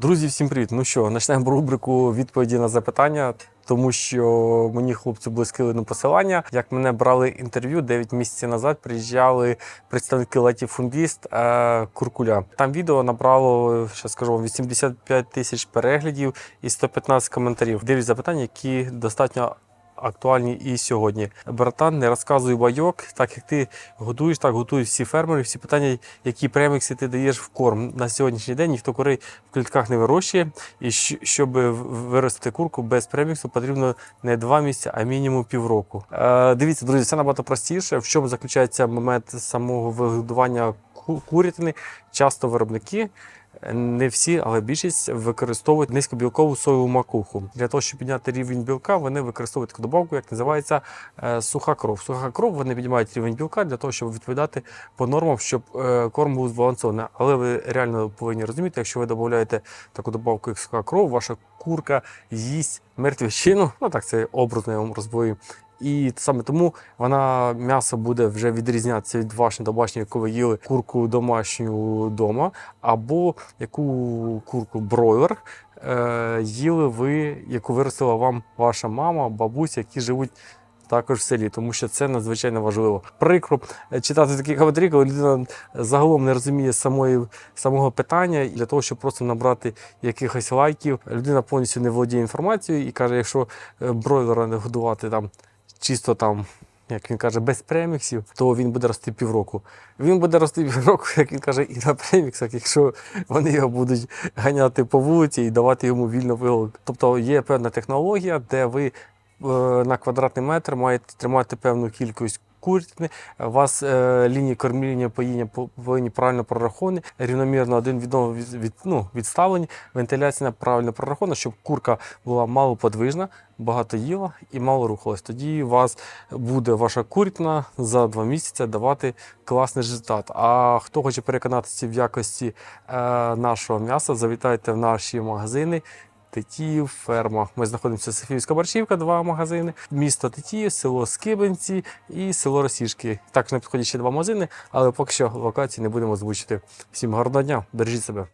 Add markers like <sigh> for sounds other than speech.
Друзі, всім привіт! Ну що, почнемо рубрику відповіді на запитання, тому що мені хлопці були скинули посилання. Як мене брали інтерв'ю 9 місяців назад, приїжджали представники латіфундіст е, Куркуля. Там відео набрало, ще скажу вам, 85 тисяч переглядів і 115 коментарів. Дев'ять запитань, які достатньо. Актуальні і сьогодні. Братан, не розказуй байок, так як ти готуєш, так готують всі фермери, всі питання, які премікси ти даєш в корм. На сьогоднішній день ніхто курей в клітках не вирощує. І щоб виростити курку без преміксу, потрібно не два місяці, а мінімум півроку. Е, дивіться, друзі, це набагато простіше. В чому заключається момент самого вигодування курятини? Часто виробники. Не всі, але більшість використовують низькобілкову соєву макуху. Для того, щоб підняти рівень білка, вони використовують таку добавку, як називається е, суха кров. Суха кров вони піднімають рівень білка для того, щоб відповідати по нормам, щоб е, корм був збалансований. Але ви реально повинні розуміти, якщо ви додаєте таку добавку, як суха кров, ваша курка їсть мертвіщину. Ну так це образно я вам розповім. І саме тому вона м'ясо буде вже відрізнятися від вашої домашньої, яку ви їли курку домашню вдома, або яку курку бройлер е, їли ви, яку виростила вам ваша мама, бабуся, які живуть також в селі, тому що це надзвичайно важливо. Прикро е, читати такі коментарі, коли людина загалом не розуміє самої, самого питання, і для того, щоб просто набрати якихось лайків, людина повністю не володіє інформацією і каже, якщо е, бройлера не годувати там чисто там. Як він каже, без преміксів, то він буде рости півроку. Він буде рости півроку, <laughs> як він каже, і на преміксах, якщо вони його будуть ганяти по вулиці і давати йому вільно вигул. Тобто є певна технологія, де ви е, на квадратний метр маєте тримати певну кількість курятини. У вас е, лінії кормління поїння по- повинні правильно прораховані, рівномірно один від одного від, ну, відставлені, вентиляція правильно прорахована, щоб курка була малоподвижна, багато їла і мало рухалась. Тоді у вас буде ваша курятина за два місяці давати класний результат. А хто хоче переконатися в якості е, нашого м'яса, завітайте в наші магазини. Тетіїв, ферма. Ми знаходимося Софіївська Борщівка, два магазини, місто Тетіїв, село Скибенці і село Росішки. Так, на підході ще два магазини, але поки що локації не будемо озвучити. Всім гарного дня, бережіть себе.